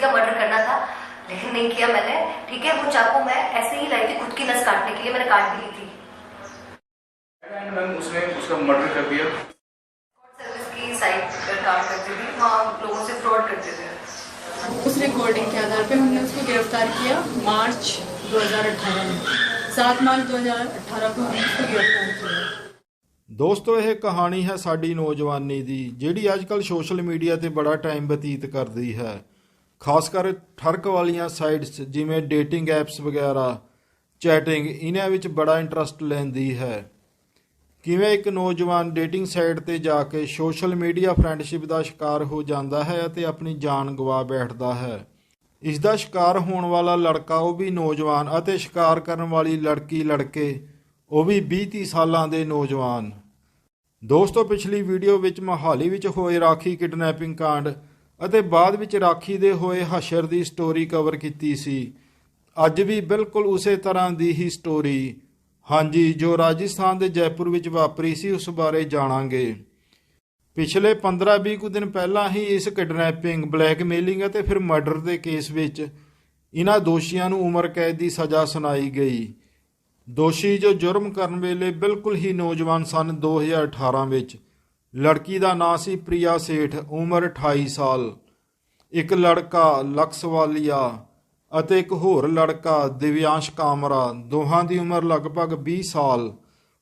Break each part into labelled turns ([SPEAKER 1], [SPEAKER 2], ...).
[SPEAKER 1] का मर्डर करना था लेकिन नहीं किया मैंने ठीक है वो चाकू मैं ऐसे ही लाई थी खुद की नस काटने के लिए मैंने काट भी ली थी
[SPEAKER 2] एंड मैम उसने उसका मर्डर कर दिया
[SPEAKER 1] सर्विस की साइट पर काम करती थी वहाँ लोगों से फ्रॉड करते थे
[SPEAKER 3] उस रिकॉर्डिंग के आधार पे हमने उसको गिरफ्तार किया मार्च 2018 में 7 मार्च 2018 को हमने उसको गिरफ्तार किया
[SPEAKER 4] ਦੋਸਤੋ ਇਹ ਕਹਾਣੀ ਹੈ ਸਾਡੀ ਨੌਜਵਾਨੀ ਦੀ ਜਿਹੜੀ ਅੱਜਕੱਲ ਸੋਸ਼ਲ ਮੀਡੀਆ ਤੇ ਬੜਾ ਟਾਈਮ ਬਤੀਤ ਕਰਦੀ ਹੈ ਖਾਸ ਕਰ ਠਰਕ ਵਾਲੀਆਂ ਸਾਈਟਸ ਜਿਵੇਂ ਡੇਟਿੰਗ ਐਪਸ ਵਗੈਰਾ ਚੈਟਿੰਗ ਇਹਨਾਂ ਵਿੱਚ ਬੜਾ ਇੰਟਰਸਟ ਲੈਂਦੀ ਹੈ। ਕਿਵੇਂ ਇੱਕ ਨੌਜਵਾਨ ਡੇਟਿੰਗ ਸਾਈਟ ਤੇ ਜਾ ਕੇ ਸੋਸ਼ਲ ਮੀਡੀਆ ਫਰੈਂਡਸ਼ਿਪ ਦਾ ਸ਼ਿਕਾਰ ਹੋ ਜਾਂਦਾ ਹੈ ਅਤੇ ਆਪਣੀ ਜਾਨ ਗਵਾ ਬੈਠਦਾ ਹੈ? ਇਸ ਦਾ ਸ਼ਿਕਾਰ ਹੋਣ ਵਾਲਾ ਲੜਕਾ ਉਹ ਵੀ ਨੌਜਵਾਨ ਅਤੇ ਸ਼ਿਕਾਰ ਕਰਨ ਵਾਲੀ ਲੜਕੀ, ਲੜਕੇ, ਉਹ ਵੀ 20-30 ਸਾਲਾਂ ਦੇ ਨੌਜਵਾਨ। ਦੋਸਤੋ, ਪਿਛਲੀ ਵੀਡੀਓ ਵਿੱਚ ਮਹਾਲੀ ਵਿੱਚ ਹੋਏ ਰਾਖੀ ਕਿਡਨੈਪਿੰਗ ਕਾਂਡ ਅਤੇ ਬਾਅਦ ਵਿੱਚ ਰਾਖੀ ਦੇ ਹੋਏ ਹਸ਼ਰ ਦੀ ਸਟੋਰੀ ਕਵਰ ਕੀਤੀ ਸੀ। ਅੱਜ ਵੀ ਬਿਲਕੁਲ ਉਸੇ ਤਰ੍ਹਾਂ ਦੀ ਹੀ ਸਟੋਰੀ ਹਾਂਜੀ, ਜੋ ਰਾਜਸਥਾਨ ਦੇ ਜੈਪੁਰ ਵਿੱਚ ਵਾਪਰੀ ਸੀ, ਉਸ ਬਾਰੇ ਜਾਣਾਂਗੇ। ਪਿਛਲੇ 15-20 ਕੁ ਦਿਨ ਪਹਿਲਾਂ ਹੀ ਇਸ ਕਿਡਨੈਪਿੰਗ, ਬਲੈਕਮੇਲਿੰਗ ਅਤੇ ਫਿਰ ਮਰਡਰ ਦੇ ਕੇਸ ਵਿੱਚ ਇਹਨਾਂ ਦੋਸ਼ੀਆਂ ਨੂੰ ਉਮਰ ਕੈਦ ਦੀ ਸਜ਼ਾ ਸੁਣਾਈ ਗਈ। ਦੋਸ਼ੀ ਜੋ ਜੁਰਮ ਕਰਨ ਵੇਲੇ ਬਿਲਕੁਲ ਹੀ ਨੌਜਵਾਨ ਸਨ 2018 ਵਿੱਚ। ਲੜਕੀ ਦਾ ਨਾਂ ਸੀ ਪ੍ਰਿਆ ਸੇਠ, ਉਮਰ 28 ਸਾਲ। ਇੱਕ ਲੜਕਾ ਲਕਸਵਾਲੀਆ ਅਤੇ ਇੱਕ ਹੋਰ ਲੜਕਾ ਦਿਵਿਆਂਸ਼ ਕਾਮਰਾ, ਦੋਹਾਂ ਦੀ ਉਮਰ ਲਗਭਗ 20 ਸਾਲ।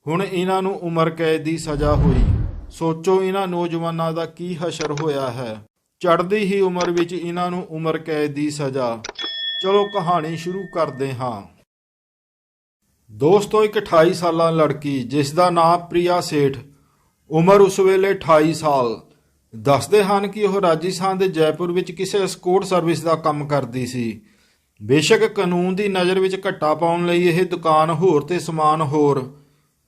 [SPEAKER 4] ਹੁਣ ਇਹਨਾਂ ਨੂੰ ਉਮਰ ਕੈਦ ਦੀ ਸਜ਼ਾ ਹੋਈ। ਸੋਚੋ ਇਹਨਾਂ ਨੌਜਵਾਨਾਂ ਦਾ ਕੀ ਹਸ਼ਰ ਹੋਇਆ ਹੈ। ਚੜ੍ਹਦੀ ਹੀ ਉਮਰ ਵਿੱਚ ਇਹਨਾਂ ਨੂੰ ਉਮਰ ਕੈਦ ਦੀ ਸਜ਼ਾ। ਚਲੋ ਕਹਾਣੀ ਸ਼ੁਰੂ ਕਰਦੇ ਹਾਂ। ਦੋਸਤੋ, ਇੱਕ 28 ਸਾਲਾਂ ਲੜਕੀ, ਜਿਸ ਦਾ ਨਾਮ ਪ੍ਰਿਆ ਸੇਠ ਉਮਰ ਉਸ ਵੇਲੇ 28 ਸਾਲ। ਦੱਸਦੇ ਹਨ ਕਿ ਉਹ ਰਾਜਸਥਾਨ ਦੇ ਜੈਪੁਰ ਵਿੱਚ ਕਿਸੇ escort ਸਰਵਿਸ ਦਾ ਕੰਮ ਕਰਦੀ ਸੀ। ਬੇਸ਼ੱਕ ਕਾਨੂੰਨ ਦੀ ਨਜ਼ਰ ਵਿੱਚ ਘੱਟਾ ਪਾਉਣ ਲਈ ਇਹ ਦੁਕਾਨ ਹੋਰ ਤੇ ਸਮਾਨ ਹੋਰ।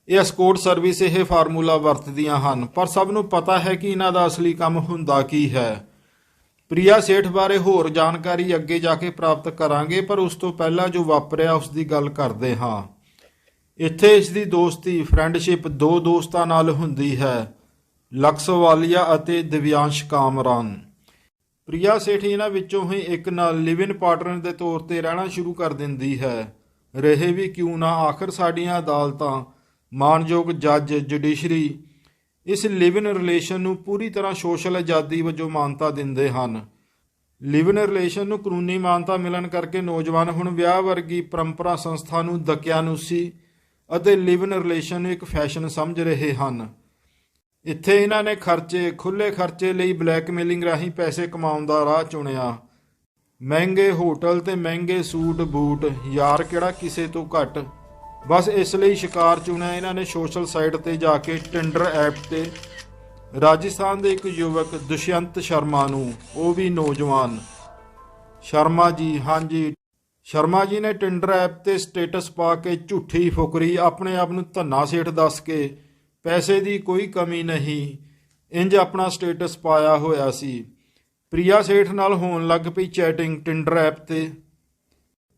[SPEAKER 4] ਇਹ escort ਸਰਵਿਸ ਇਹ ਫਾਰਮੂਲਾ ਵਰਤਦੀਆਂ ਹਨ, ਪਰ ਸਭ ਨੂੰ ਪਤਾ ਹੈ ਕਿ ਇਹਨਾਂ ਦਾ ਅਸਲੀ ਕੰਮ ਹੁੰਦਾ ਕੀ ਹੈ। ਪ੍ਰਿਆ ਸੇਠ ਬਾਰੇ ਹੋਰ ਜਾਣਕਾਰੀ ਅੱਗੇ ਜਾ ਕੇ ਪ੍ਰਾਪਤ ਕਰਾਂਗੇ, ਪਰ ਉਸ ਤੋਂ ਪਹਿਲਾਂ ਜੋ ਵਾਪਰਿਆ, ਉਸ ਦੀ ਗੱਲ ਕਰਦੇ ਹਾਂ। ਇੱਥੇ ਇਸ ਦੀ ਦੋਸਤੀ ਫਰੈਂਡਸ਼ਿਪ ਦੋ ਦੋਸਤਾਂ ਨਾਲ ਹੁੰਦੀ ਹੈ। ਲਕਸਵਾਲੀਆ ਅਤੇ ਦਿਵਿਆਂਸ਼ ਕਾਮਰਾਨ। ਪ੍ਰਿਆ ਸੇਠੀ ਇਹਨਾਂ ਵਿੱਚੋਂ ਹੀ ਇੱਕ ਨਾਲ ਲਿਵ ਇਨ ਪਾਰਟਨਰ ਦੇ ਤੌਰ ਤੇ ਰਹਿਣਾ ਸ਼ੁਰੂ ਕਰ ਦਿੰਦੀ ਹੈ। ਰਹੇ ਵੀ ਕਿਉਂ ਨਾ, ਆਖਰ ਸਾਡੀਆਂ ਅਦਾਲਤਾਂ, ਮਾਨਯੋਗ ਜੱਜ ਜੁਡੀਸ਼ਰੀ ਇਸ ਲਿਵ ਇਨ ਰਿਲੇਸ਼ਨ ਨੂੰ ਪੂਰੀ ਤਰ੍ਹਾਂ ਸੋਸ਼ਲ ਆਜ਼ਾਦੀ ਵਜੋਂ ਮਾਨਤਾ ਦਿੰਦੇ ਹਨ। ਲਿਵ ਇਨ ਰਿਲੇਸ਼ਨ ਨੂੰ ਕਾਨੂੰਨੀ ਮਾਨਤਾ ਮਿਲਣ ਕਰਕੇ ਨੌਜਵਾਨ ਹੁਣ ਵਿਆਹ ਵਰਗੀ ਪਰੰਪਰਾ ਸੰਸਥਾ ਨੂੰ ਦਕਿਆਨੂਸੀ ਅਤੇ ਲਿਵ ਇਨ ਰਿਲੇਸ਼ਨ ਨੂੰ ਇੱਕ ਫੈਸ਼ਨ ਸਮਝ ਰਹੇ ਹਨ। ਇੱਥੇ ਇਹਨਾਂ ਨੇ ਖਰਚੇ ਖੁੱਲੇ ਖਰਚੇ ਲਈ ਬਲੈਕਮੇਲਿੰਗ ਰਾਹੀਂ ਪੈਸੇ ਕਮਾਉਣ ਦਾ ਰਾਹ ਚੁਣਿਆ। ਮਹਿੰਗੇ ਹੋਟਲ ਤੇ ਮਹਿੰਗੇ ਸੂਟ, ਬੂਟ, ਯਾਰ ਕਿਹੜਾ ਕਿਸੇ ਤੋਂ ਘੱਟ? ਬਸ ਇਸ ਲਈ ਸ਼ਿਕਾਰ ਚੁਣਿਆ ਇਹਨਾਂ ਨੇ ਸੋਸ਼ਲ ਸਾਈਟ ਤੇ ਜਾ ਕੇ ਟਿੰਡਰ ਐਪ ਤੇ। ਰਾਜਸਥਾਨ ਦੇ ਇੱਕ ਯੁਵਕ ਦੁਸ਼ਯੰਤ ਸ਼ਰਮਾ ਨੂੰ, ਉਹ ਵੀ ਨੌਜਵਾਨ। ਸ਼ਰਮਾ ਜੀ, ਹਾਂਜੀ ਸ਼ਰਮਾ ਜੀ ਨੇ ਟਿੰਡਰ ਐਪ ਤੇ ਸਟੇਟਸ ਪਾ ਕੇ ਝੂਠੀ ਫੁਕਰੀ ਆਪਣੇ ਆਪ ਨੂੰ ਧੰਨਾ ਸੇਠ ਦੱਸ ਕੇ ਪੈਸੇ ਦੀ ਕੋਈ ਕਮੀ ਨਹੀਂ। ਇੰਜ ਆਪਣਾ ਸਟੇਟਸ ਪਾਇਆ ਹੋਇਆ ਸੀ। ਪ੍ਰਿਆ ਸੇਠ ਨਾਲ ਹੋਣ ਲੱਗ ਪਈ ਚੈਟਿੰਗ ਟਿੰਡਰ ਐਪ ਤੇ।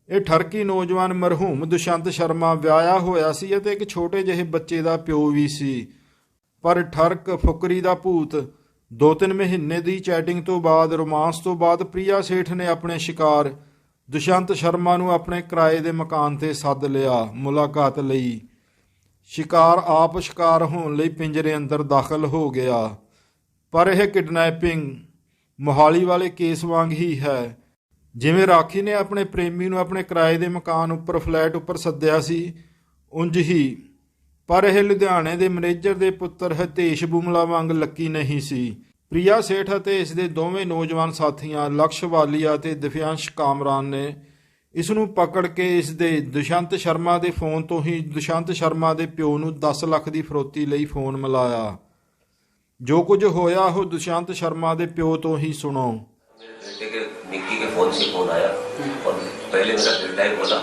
[SPEAKER 4] ਇਹ ਠਰਕੀ ਨੌਜਵਾਨ ਮਰਹੂਮ ਦੁਸ਼ੰਤ ਸ਼ਰਮਾ ਵਿਆਹਿਆ ਹੋਇਆ ਸੀ ਅਤੇ ਇੱਕ ਛੋਟੇ ਜਿਹੇ ਬੱਚੇ ਦਾ ਪਿਓ ਵੀ ਸੀ। ਪਰ ਠਰਕ ਫੁਕਰੀ ਦਾ ਭੂਤ ਦੋ ਤਿੰਨ ਮਹੀਨੇ ਦੀ ਚੈਟਿੰਗ ਤੋਂ ਬਾਅਦ ਰੋਮਾਂਸ ਤੋਂ ਬਾਅਦ ਪ੍ਰਿਆ ਸੇਠ ਨੇ ਆਪਣੇ ਸ਼ਿਕਾਰ ਦੁਸ਼ੰਤ ਸ਼ਰਮਾ ਨੂੰ ਆਪਣੇ ਕਿਰਾਏ ਦੇ ਮਕਾਨ ਤੇ ਸੱਦ ਲਿਆ, ਮੁਲਾਕਾਤ ਲਈ। ਸ਼ਿਕਾਰ ਆਪ ਸ਼ਿਕਾਰ ਹੋਣ ਲਈ ਪਿੰਜਰੇ ਅੰਦਰ ਦਾਖਲ ਹੋ ਗਿਆ। ਪਰ ਇਹ ਕਿਡਨੈਪਿੰਗ ਮੋਹਾਲੀ ਵਾਲੇ ਕੇਸ ਵਾਂਗ ਹੀ ਹੈ। ਜਿਵੇਂ ਰਾਖੀ ਨੇ ਆਪਣੇ ਪ੍ਰੇਮੀ ਨੂੰ ਆਪਣੇ ਕਿਰਾਏ ਦੇ ਮਕਾਨ ਉੱਪਰ, ਫਲੈਟ ਉੱਪਰ ਸੱਦਿਆ ਸੀ, ਉਂਝ ਹੀ। ਪਰ ਇਹ ਲੁਧਿਆਣੇ ਦੇ ਮੈਨੇਜਰ ਦੇ ਪੁੱਤਰ ਹਤੇਸ਼ ਬੁਮਲਾ ਵਾਂਗ ਲੱਕੀ ਨਹੀਂ ਸੀ। ਪ੍ਰਿਆ ਸੇਠ ਅਤੇ ਇਸ ਦੇ ਦੋਵੇਂ ਨੌਜਵਾਨ ਸਾਥੀਆਂ ਲਕਸ਼ਵਾਲੀਆ ਅਤੇ ਦਿਵਿਆਂਸ਼ ਕਾਮਰਾਨ ਨੇ ਇਸ ਨੂੰ ਪਕੜ ਕੇ ਇਸ ਦੇ ਦੁਸ਼ੰਤ ਸ਼ਰਮਾ ਦੇ ਫੋਨ ਤੋਂ ਹੀ ਦੁਸ਼ੰਤ ਸ਼ਰਮਾ ਦੇ ਪਿਓ ਨੂੰ 10 ਲੱਖ ਦੀ ਫਰੋਤੀ ਲਈ ਫੋਨ ਮਿਲਾਇਆ ਜੋ ਕੁਝ ਹੋਇਆ ਉਹ ਦੁਸ਼ੰਤ ਸ਼ਰਮਾ ਦੇ ਪਿਓ ਤੋਂ ਹੀ ਸੁਣੋ
[SPEAKER 5] बेटे के निक्की के फोन से फोन आया और पहले मेरा बेटा ही बोला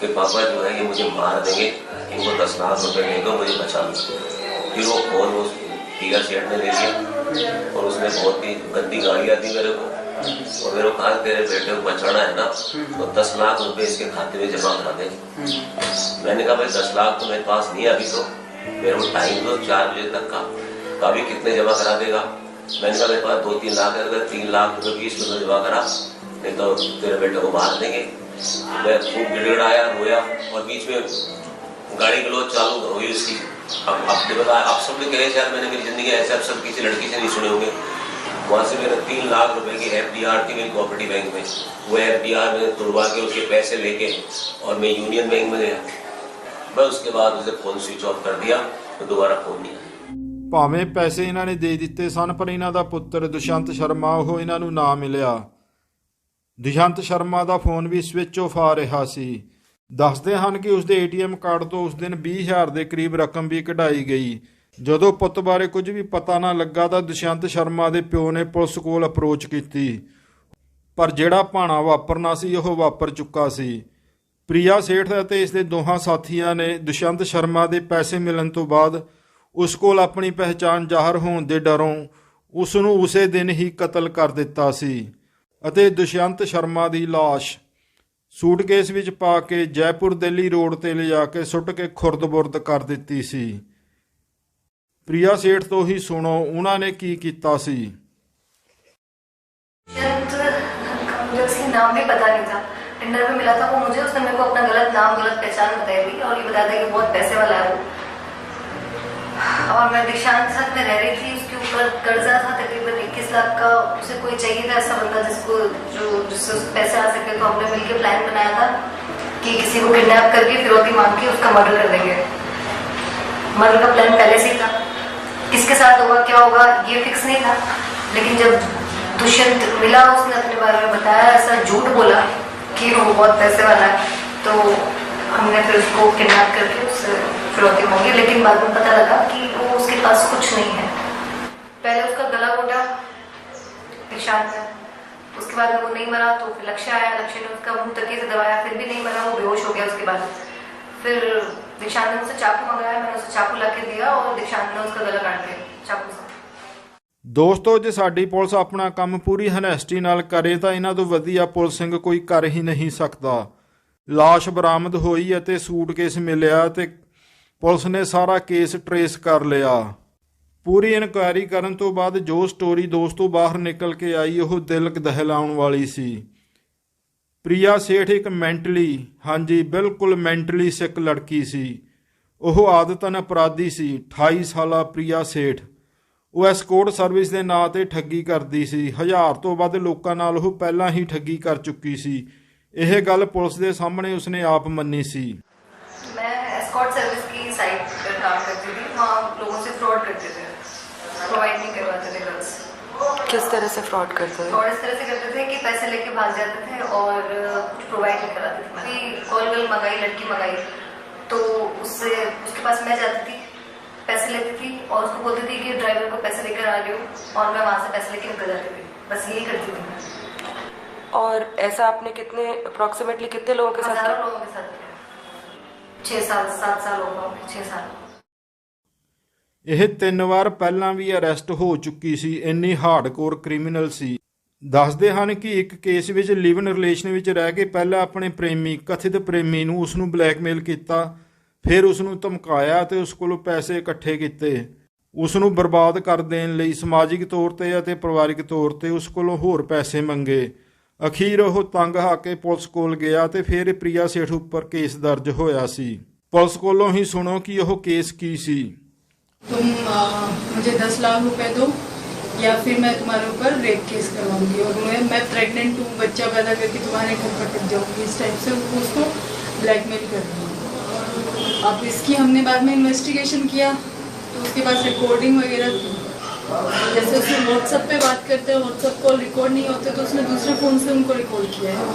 [SPEAKER 5] कि पापा जो है ये मुझे मार देंगे इनको दस लाख रुपए दे दो मुझे बचा लो फिर वो फोन वो टीला सेठ ने ले लिया और उसने बहुत ही गंदी गालियाँ दी मेरे को। और मेरे को कहा, तेरे बेटे को बचाना है ना तो दस लाख रुपए इसके खाते में जमा करा दे। मैंने कहा, भाई, दस लाख तो मेरे पास नहीं है अभी तो। मेरे को टाइम दो चार बजे तक का। तो अभी कितने जमा करा देगा? मैंने कहा, मेरे पास दो तीन लाख है, अगर तीन लाख रुपए बीस रुपये जमा करा, नहीं तो तेरे बेटे को मार देंगे। मैं खूब गिड़गिड़ाया, रोया और बीच में गाड़ी की लोग चालू हुई उसकी। अब आपने बताया आप सब ने कहे शायद मैंने मेरी जिंदगी ऐसे अफसर किसी लड़की से नहीं सुने होंगे वहाँ से मैंने तीन लाख रुपए की एफ थी मेरी कोऑपरेटिव बैंक में वो एफ मैंने तुड़वा के उसके पैसे लेके और मैं यूनियन बैंक में गया मैं उसके बाद उसे फ़ोन स्विच ऑफ कर दिया तो दोबारा फ़ोन नहीं आया
[SPEAKER 4] ਭਾਵੇਂ ਪੈਸੇ ਇਹਨਾਂ ਨੇ ਦੇ ਦਿੱਤੇ ਸਨ ਪਰ ਇਹਨਾਂ ਦਾ ਪੁੱਤਰ ਦੁਸ਼ਯੰਤ ਸ਼ਰਮਾ ਉਹ ਇਹਨਾਂ ਨੂੰ ਨਾ ਮਿਲਿਆ ਦੁਸ਼ਯੰਤ ਸ਼ਰਮਾ ਦਾ ਫੋਨ ਵੀ ਸਵਿਚ ਆਫ ਆ ਰਿਹਾ ਸੀ ਦੱਸਦੇ ਹਨ ਕਿ ਉਸਦੇ ਏਟੀਐਮ ਕਾਰਡ ਤੋਂ ਉਸ ਦਿਨ 20000 ਦੇ ਕਰੀਬ ਰਕਮ ਵੀ ਕਢਾਈ ਗਈ। ਜਦੋਂ ਪੁੱਤ ਬਾਰੇ ਕੁਝ ਵੀ ਪਤਾ ਨਾ ਲੱਗਾ ਤਾਂ ਦੁਸ਼ਯੰਤ ਸ਼ਰਮਾ ਦੇ ਪਿਓ ਨੇ ਪੁਲਿਸ ਕੋਲ ਅਪਰੋਚ ਕੀਤੀ। ਪਰ ਜਿਹੜਾ ਭਾਣਾ ਵਾਪਰਨਾ ਸੀ, ਉਹ ਵਾਪਰ ਚੁੱਕਾ ਸੀ। ਪ੍ਰਿਆ ਸੇਠ ਅਤੇ ਇਸ ਦੇ ਦੋਹਾਂ ਸਾਥੀਆਂ ਨੇ ਦੁਸ਼ਯੰਤ ਸ਼ਰਮਾ ਦੇ ਪੈਸੇ ਮਿਲਣ ਤੋਂ ਬਾਅਦ ਉਸ ਕੋਲ ਆਪਣੀ ਪਹਿਚਾਣ ਜ਼ਾਹਰ ਹੋਣ ਦੇ ਡਰੋਂ ਉਸ ਨੂੰ ਉਸੇ ਦਿਨ ਹੀ ਕਤਲ ਕਰ ਦਿੱਤਾ ਸੀ ਅਤੇ ਦੁਸ਼ਯੰਤ ਸ਼ਰਮਾ ਦੀ ਲਾਸ਼ ਸੂਟਕੇਸ ਵਿੱਚ ਪਾ ਕੇ ਜੈਪੁਰ ਦਿੱਲੀ ਰੋਡ ਤੇ ਲਿਜਾ ਕੇ ਸੁੱਟ ਕੇ ਖੁਰਦ-ਬੁਰਦ ਕਰ ਦਿੱਤੀ ਸੀ ਪ੍ਰਿਆ ਸੇਠ ਤੋਂ ਹੀ ਸੁਣੋ ਉਹਨਾਂ ਨੇ ਕੀ ਕੀਤਾ ਸੀ
[SPEAKER 1] मुझे उसका नाम भी पता नहीं था टेंडर में मिला था वो मुझे उसने मेरे को अपना गलत नाम गलत पहचान बताई भी और ये बताया था कि बहुत पैसे वाला है वो और मैं दीक्षांत के साथ में रह रही थी उसके ऊपर कर्जा था तकरीबन इक्कीस लाख का उसे कोई चाहिए था ऐसा बंदा जिसको जो, जिससे पैसे आ सके तो हमने मिलकर प्लान बनाया था कि किसी को किडनैप करके फिरौती मांग के उसका मर्डर कर देंगे। मर्डर का प्लान पहले से ही था। किसके साथ होगा क्या होगा ये फिक्स नहीं था। लेकिन जब दुष्यंत मिला, उसने अपने बारे में बताया, ऐसा झूठ बोला कि वो बहुत पैसे वाला है तो हमने फिर उसको किडनैप करके उससे फिरौती मांगी। लेकिन बाद में पता लगा कि वो उसके पास कुछ नहीं है। पहले उसका गला घोटा निशान में उसके बाद में वो नहीं मरा तो फिर लक्ष्य आया लक्ष्य ने उसका मुंह तकिए से दबाया फिर भी नहीं मरा वो बेहोश हो गया उसके बाद फिर दीक्षांत ने मुझसे चाकू मंगाया मैंने उसे चाकू ला के दिया और दीक्षांत ने उसका गला काट दिया चाकू से
[SPEAKER 4] ਦੋਸਤੋ ਜੇ ਸਾਡੀ ਪੁਲਿਸ ਆਪਣਾ ਕੰਮ ਪੂਰੀ ਹਨੈਸਟੀ ਨਾਲ ਕਰੇ ਤਾਂ ਇਹਨਾਂ ਤੋਂ ਵਧੀਆ ਪੁਲਿਸਿੰਗ ਕੋਈ ਕਰ ਹੀ ਨਹੀਂ ਸਕਦਾ ਲਾਸ਼ ਬਰਾਮਦ ਹੋਈ ਅਤੇ ਸੂਟਕੇਸ ਮਿਲਿਆ ਤੇ ਪੁਲਿਸ ਨੇ ਸਾਰਾ ਕੇਸ ਟਰੇਸ ਕਰ ਲਿਆ ਪੂਰੀ ਇਨਕੁਆਇਰੀ ਕਰਨ ਤੋਂ ਬਾਅਦ ਜੋ ਸਟੋਰੀ ਦੋਸਤੋ ਬਾਹਰ ਨਿਕਲ ਕੇ ਆਈ, ਉਹ ਦਿਲ ਦਹਿਲਾਉਣ ਵਾਲੀ ਸੀ। ਪ੍ਰਿਆ ਸੇਠ ਇੱਕ ਮੈਂਟਲੀ, ਹਾਂਜੀ, ਬਿਲਕੁਲ ਮੈਂਟਲੀ ਸਿੱਖ ਲੜਕੀ ਸੀ। ਉਹ ਆਦਤਨ ਅਪਰਾਧੀ ਸੀ 28 ਸਾਲਾ ਪ੍ਰਿਆ ਸੇਠ। ਉਹ ਐਸਕੋਰਟ ਸਰਵਿਸ ਦੇ ਨਾਂ ਤੇ ਠੱਗੀ ਕਰਦੀ ਸੀ। ਹਜ਼ਾਰ ਤੋਂ ਵੱਧ ਲੋਕਾਂ ਨਾਲ ਉਹ ਪਹਿਲਾਂ ਹੀ ਠੱਗੀ ਕਰ ਚੁੱਕੀ ਸੀ। ਇਹ ਗੱਲ ਪੁਲਿਸ ਦੇ ਸਾਹਮਣੇ ਉਸਨੇ ਆਪ ਮੰਨੀ ਸੀ।
[SPEAKER 1] एस्कॉर्ट सर्विस की साइट पर काम करती थी। वहाँ लोगों से फ्रॉड करते थे। प्रोवाइड नहीं करवाते थे गर्ल्स
[SPEAKER 6] किस तरह से फ्रॉड करते हैं
[SPEAKER 1] और इस तरह से करते थे कि पैसे लेके भाग जाते थे और कुछ प्रोवाइड नहीं कराते थे। कॉल वॉल मंगाई लड़की मंगाई। तो उससे उसके पास मैं जाती थी पैसे लेती थी और उसको बोलती थी कि ड्राइवर को पैसे लेकर आ रही हूँ और मैं वहाँ से पैसे लेके निकल जाती थी। बस यही करती थी
[SPEAKER 6] और ऐसा आपने कितने अप्रोक्सीमेटली कितने लोगों के साथ
[SPEAKER 1] हज़ारों लोगों के साथ
[SPEAKER 4] ਇਹ ਤਿੰਨ ਵਾਰ ਪਹਿਲਾਂ ਵੀ ਅਰੈਸਟ ਹੋ ਚੁੱਕੀ ਸੀ, ਇੰਨੀ ਹਾਰਡਕੋਰ ਕ੍ਰਿਮੀਨਲ ਸੀ। ਦੱਸਦੇ ਹਨ ਕਿ ਇੱਕ ਕੇਸ ਵਿੱਚ ਲਿਵ ਇਨ ਰਿਲੇਸ਼ਨ ਵਿੱਚ ਰਹਿ ਕੇ ਪਹਿਲਾਂ ਆਪਣੇ ਪ੍ਰੇਮੀ, ਕਥਿਤ ਪ੍ਰੇਮੀ ਨੂੰ ਉਸ ਨੂੰ ਬਲੈਕਮੇਲ ਕੀਤਾ, ਫਿਰ ਉਸ ਨੂੰ ਧਮਕਾਇਆ ਤੇ ਉਸ ਕੋਲੋਂ ਪੈਸੇ ਇਕੱਠੇ ਕੀਤੇ। ਉਸ ਨੂੰ ਬਰਬਾਦ ਕਰ ਦੇਣ ਲਈ ਸਮਾਜਿਕ ਤੌਰ ਤੇ ਅਤੇ ਪਰਿਵਾਰਿਕ ਤੌਰ ਤੇ ਉਸ ਕੋਲੋਂ ਹੋਰ ਪੈਸੇ ਮੰਗੇ। ਅਖੀਰ ਉਹ ਤੰਗ ਆ ਕੇ ਪੁਲਿਸ ਕੋਲ ਗਿਆ ਤੇ ਫਿਰ ਪ੍ਰਿਆ ਸੇਠ ਉੱਪਰ ਕੇਸ ਦਰਜ ਹੋਇਆ ਸੀ ਪੁਲਿਸ ਕੋਲੋਂ ਹੀ ਸੁਣੋ ਕਿ ਉਹ ਕੇਸ ਕੀ ਸੀ
[SPEAKER 3] तुम आ, मुझे दस लाख रुपए दो या फिर मैं तुम्हारे ऊपर रेप केस करवाऊंगी और मैं मैं प्रेग्नेंट हूँ बच्चा पैदा करके तुम्हारे घर पर टिक जाऊंगी इस टाइप से वो उसको ब्लैकमेल कर रही है अब इसकी हमने बाद में इन्वेस्टिगेशन किया तो उसके पास रिकॉर्डिंग वगैरह थी जैसे उसने व्हाट्सएप पे बात करते हैं व्हाट्सएप कॉल रिकॉर्ड नहीं होते तो उसने दूसरे फ़ोन से उनको रिकॉर्ड किया है।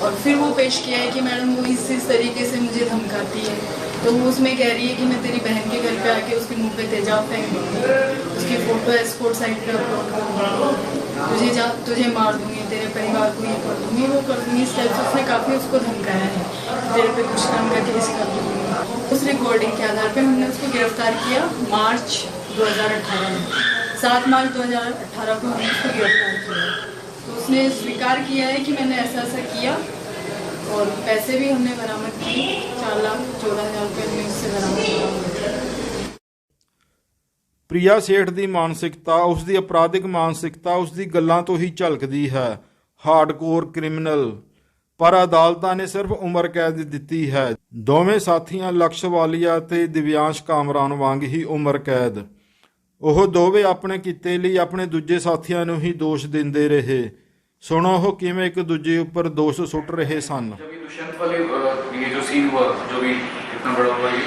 [SPEAKER 3] और फिर वो पेश किया है कि मैडम, वो इस इस तरीके से मुझे धमकाती है। तो वो उसमें कह रही है कि मैं तेरी बहन के घर पे आके उसके मुँह पे तेजाब फेंक दूँगी। उसकी फ़ोटो एक्सपोर्ट साइट पे अपलोड कर तुझे जा, तुझे मार दूँगी, तेरे परिवार को ये कर दूँगी, वो कर दूँगी। इस टाइप से उसने काफ़ी उसको धमकाया है। तेरे पे कुछ नाम का केस कर दूँगी। उस रिकॉर्डिंग के आधार पे हमने उसको गिरफ़्तार किया। मार्च 2018 में सात मार्च 2018 को हमने उसको गिरफ्तार किया तो उसने स्वीकार किया है कि मैंने ऐसा ऐसा किया और पैसे भी हमने बरामद किए चार लाख चौदह हजार रुपये हमने उससे बरामद किया
[SPEAKER 4] ਪ੍ਰਿਆ ਸੇਠ ਦੀ ਮਾਨਸਿਕਤਾ ਉਸ ਦੀ ਅਪਰਾਧਿਕ ਮਾਨਸਿਕਤਾ ਉਸ ਦੀ ਗੱਲਾਂ ਤੋਂ ਹੀ ਝਲਕਦੀ ਹੈ ਹਾਰਡਕੋਰ ਕ੍ਰਿਮੀਨਲ ਪਰ ਅਦਾਲਤਾਂ ਨੇ ਸਿਰਫ ਉਮਰ ਕੈਦ ਦਿੱਤੀ ਹੈ ਦੋਵੇਂ ਸਾਥੀਆਂ ਲਕਸ਼ਵਾਲੀਆ ਤੇ ਦਿਵਿਆਂਸ਼ ਕਾਮਰਾਨ ਵਾਂਗ ਹੀ ਉਮਰ ਕੈਦ ਉਹ ਦੋਵੇਂ ਆਪਣੇ ਕੀਤੇ ਲਈ ਆਪਣੇ ਦੂਜੇ ਸਾਥੀਆਂ ਨੂੰ ਹੀ ਦੋਸ਼ ਦਿੰਦੇ ਰਹੇ ਸੁਣੋ ਉਹ ਕਿਵੇਂ ਇੱਕ ਦੂਜੇ ਉੱਪਰ ਦੋਸ਼ ਸੁੱਟ ਰਹੇ ਸਨ
[SPEAKER 2] जब ये दुष्यंत वाले अ, ये जो सीन हुआ जो भी इतना बड़ा हुआ ये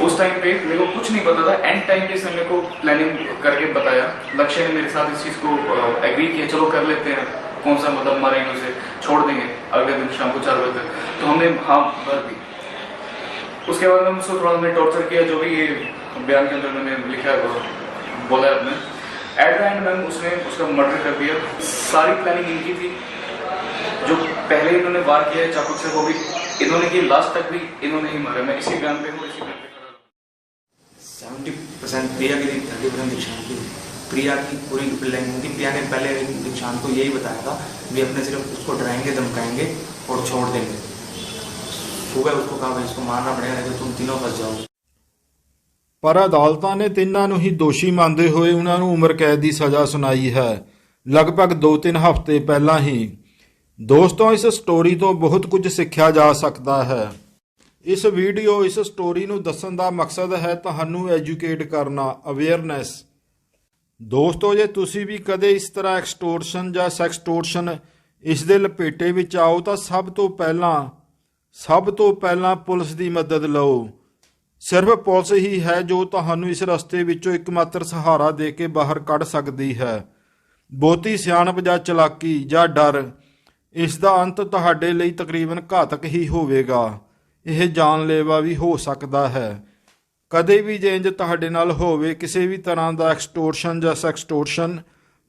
[SPEAKER 2] उस टाइम पे मेरे को कुछ नहीं पता था एंड टाइम पे इसने मेरे को प्लानिंग करके बताया लक्ष्य ने मेरे साथ इस चीज को एग्री किया चलो कर लेते हैं कौन सा मतलब मारेंगे उसे छोड़ देंगे अगले दिन शाम को चार बजे तक तो हमने हाँ भर दी उसके बाद मैंने उसको थोड़ा हमने टॉर्चर किया जो भी ये बयान के अंदर मैंने लिखा है बोला अपने। एट द एंड मैम उसने उसका मर्डर कर दिया। सारी प्लानिंग इनकी थी। जो पहले इन्होंने वार किया है चाकू से, वो भी इन्होंने की लास्ट तक भी इन्होंने ही मारा मैं इसी बयान पे हूँ, इसी पे
[SPEAKER 7] सेवेंटी परसेंट प्रिया की थर्टी परसेंट दीक्षांत की प्रिया की पूरी प्लानिंग थी प्रिया ने पहले दीक्षांत को यही बताया था भी अपने सिर्फ़ उसको डराएँगे, धमकाएँगे और छोड़ देंगे। सुबह उसको कहा, भाई, इसको मारना पड़ेगा, नहीं तो तुम तीनों फंस जाओगे।
[SPEAKER 4] ਪਰ ਅਦਾਲਤਾਂ ਨੇ ਤਿੰਨਾਂ ਨੂੰ ਹੀ ਦੋਸ਼ੀ ਮੰਨਦੇ ਹੋਏ ਉਹਨਾਂ ਨੂੰ ਉਮਰ ਕੈਦ ਦੀ ਸਜ਼ਾ ਸੁਣਾਈ ਹੈ। ਲਗਭਗ 2-3 ਹਫ਼ਤੇ ਪਹਿਲਾਂ ਹੀ। ਦੋਸਤੋ, ਇਸ ਸਟੋਰੀ ਤੋਂ ਬਹੁਤ ਕੁਝ ਸਿੱਖਿਆ ਜਾ ਸਕਦਾ ਹੈ। ਇਸ ਵੀਡੀਓ ਇਸ ਸਟੋਰੀ ਨੂੰ ਦੱਸਣ ਦਾ ਮਕਸਦ ਹੈ ਤੁਹਾਨੂੰ ਐਜੂਕੇਟ ਕਰਨਾ ਅਵੇਅਰਨੈਸ ਦੋਸਤੋ, ਜੇ ਤੁਸੀਂ ਵੀ ਕਦੇ ਇਸ ਤਰ੍ਹਾਂ ਐਕਸਟੋਰਸ਼ਨ ਜਾਂ ਸੈਕਸਟੋਰਸ਼ਨ ਇਸ ਦੇ ਲਪੇਟੇ ਵਿੱਚ ਆਓ ਤਾਂ ਸਭ ਤੋਂ ਪਹਿਲਾਂ, ਸਭ ਤੋਂ ਪਹਿਲਾਂ ਪੁਲਿਸ ਦੀ ਮਦਦ ਲਓ। ਸਿਰਫ ਪੁਲਿਸ ਹੀ ਹੈ ਜੋ ਤੁਹਾਨੂੰ ਇਸ ਰਸਤੇ ਵਿੱਚੋਂ ਇੱਕਮਾਤਰ ਸਹਾਰਾ ਦੇ ਕੇ ਬਾਹਰ ਕੱਢ ਸਕਦੀ ਹੈ। ਬਹੁਤੀ ਸਿਆਣਪ ਜਾਂ ਚਲਾਕੀ ਜਾਂ ਡਰ, ਇਸ ਦਾ ਅੰਤ ਤੁਹਾਡੇ ਲਈ ਤਕਰੀਬਨ ਘਾਤਕ ਹੀ ਹੋਵੇਗਾ। ਇਹ ਜਾਨਲੇਵਾ ਵੀ ਹੋ ਸਕਦਾ ਹੈ। ਕਦੇ ਵੀ ਜੇ ਇੰਜ ਤੁਹਾਡੇ ਨਾਲ ਹੋਵੇ ਕਿਸੇ ਵੀ ਤਰ੍ਹਾਂ ਦਾ ਐਕਸਟੋਰਸ਼ਨ ਜਾਂ ਸੈਕਸਟੋਰਸ਼ਨ,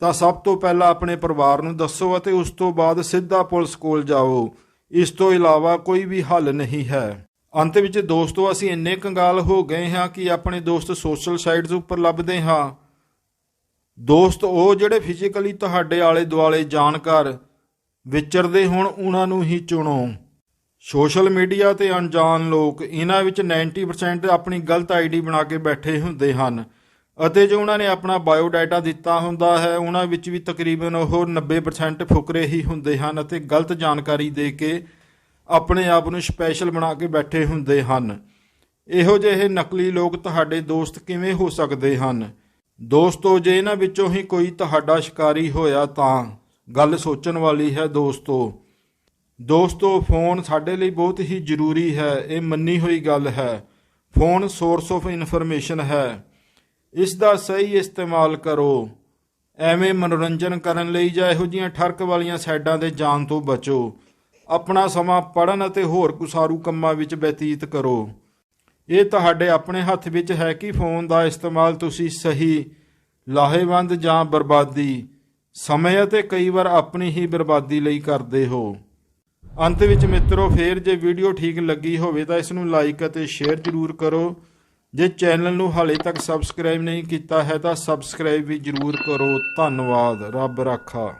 [SPEAKER 4] ਤਾਂ ਸਭ ਤੋਂ ਪਹਿਲਾਂ ਆਪਣੇ ਪਰਿਵਾਰ ਨੂੰ ਦੱਸੋ ਅਤੇ ਉਸ ਤੋਂ ਬਾਅਦ ਸਿੱਧਾ ਪੁਲਿਸ ਕੋਲ ਜਾਓ। ਇਸ ਤੋਂ ਇਲਾਵਾ ਕੋਈ ਵੀ ਹੱਲ ਨਹੀਂ ਹੈ। ਅੰਤ ਵਿੱਚ ਦੋਸਤੋ, ਅਸੀਂ ਇੰਨੇ ਕੰਗਾਲ ਹੋ ਗਏ ਹਾਂ ਕਿ ਆਪਣੇ ਦੋਸਤ ਸੋਸ਼ਲ ਸਾਈਟਸ ਉੱਪਰ ਲੱਭਦੇ ਹਾਂ। ਦੋਸਤ, ਉਹ ਜਿਹੜੇ ਫਿਜ਼ੀਕਲੀ ਤੁਹਾਡੇ ਆਲੇ ਦੁਆਲੇ ਜਾਣਕਾਰ ਵਿਚਰਦੇ ਹੋਣ, ਉਹਨਾਂ ਨੂੰ ਹੀ ਚੁਣੋ। ਸੋਸ਼ਲ ਮੀਡੀਆ ਤੇ ਅਣਜਾਣ ਲੋਕ, ਇਹਨਾਂ ਵਿੱਚ 90% ਆਪਣੀ ਗਲਤ ਆਈਡੀ ਬਣਾ ਕੇ ਬੈਠੇ ਹੁੰਦੇ ਹਨ। ਅਤੇ ਜੋ ਉਹਨਾਂ ਨੇ ਆਪਣਾ ਬਾਇਓ ਡਾਟਾ ਦਿੱਤਾ ਹੁੰਦਾ ਹੈ, ਉਹਨਾਂ ਵਿੱਚ ਵੀ ਤਕਰੀਬਨ ਉਹ 90% ਫੁਕਰੇ ਹੀ ਹੁੰਦੇ ਹਨ ਅਤੇ ਗਲਤ ਜਾਣਕਾਰੀ ਦੇ ਕੇ ਆਪਣੇ ਆਪ ਨੂੰ ਸਪੈਸ਼ਲ ਬਣਾ ਕੇ ਬੈਠੇ ਹੁੰਦੇ ਹਨ। ਇਹੋ ਜਿਹੇ ਨਕਲੀ ਲੋਕ ਤੁਹਾਡੇ ਦੋਸਤ ਕਿਵੇਂ ਹੋ ਸਕਦੇ ਹਨ? ਦੋਸਤੋ, ਜੇ ਇਹਨਾਂ ਵਿੱਚੋਂ ਹੀ ਕੋਈ ਤੁਹਾਡਾ ਸ਼ਿਕਾਰੀ ਹੋਇਆ ਤਾਂ ਗੱਲ ਸੋਚਣ ਵਾਲੀ ਹੈ ਦੋਸਤੋ। ਦੋਸਤੋ, ਫੋਨ ਸਾਡੇ ਲਈ ਬਹੁਤ ਹੀ ਜ਼ਰੂਰੀ ਹੈ, ਇਹ ਮੰਨੀ ਹੋਈ ਗੱਲ ਹੈ। ਫੋਨ ਸੋਰਸ ਆਫ ਇਨਫੋਰਮੇਸ਼ਨ ਹੈ। ਇਸ ਦਾ ਸਹੀ ਇਸਤੇਮਾਲ ਕਰੋ। ਐਵੇਂ ਮਨੋਰੰਜਨ ਕਰਨ ਲਈ ਜਾਂ ਇਹੋ ਜਿਹੀਆਂ ਠਰਕ ਵਾਲੀਆਂ ਸਾਈਡਾਂ ਤੇ ਜਾਣ ਤੋਂ ਬਚੋ। ਆਪਣਾ ਸਮਾਂ ਪੜਨ ਅਤੇ ਹੋਰ ਕੁਸਾਰੂ ਕੰਮਾਂ ਵਿੱਚ ਬਤੀਤ ਕਰੋ। ਇਹ ਤੁਹਾਡੇ ਆਪਣੇ ਹੱਥ ਵਿੱਚ ਹੈ ਕਿ ਫੋਨ ਦਾ ਇਸਤੇਮਾਲ ਤੁਸੀਂ ਸਹੀ, ਲਾਹੇਵੰਦ ਜਾਂ ਬਰਬਾਦੀ, ਸਮੇਂ ਅਤੇ ਕਈ ਵਾਰ ਆਪਣੀ ਹੀ ਬਰਬਾਦੀ ਲਈ ਕਰਦੇ ਹੋ। ਅੰਤ ਵਿੱਚ ਮਿੱਤਰੋ, ਫੇਰ ਜੇ ਵੀਡੀਓ ਠੀਕ ਲੱਗੀ ਹੋਵੇ ਤਾਂ ਇਸ ਨੂੰ ਲਾਈਕ ਅਤੇ ਸ਼ੇਅਰ ਜ਼ਰੂਰ ਕਰੋ। ਜੇ ਚੈਨਲ ਨੂੰ ਹਾਲੇ ਤੱਕ ਸਬਸਕ੍ਰਾਈਬ ਨਹੀਂ ਕੀਤਾ ਹੈ ਤਾਂ ਸਬਸਕ੍ਰਾਈਬ ਵੀ ਜ਼ਰੂਰ ਕਰੋ। ਧੰਨਵਾਦ। ਰੱਬ ਰਾਖਾ।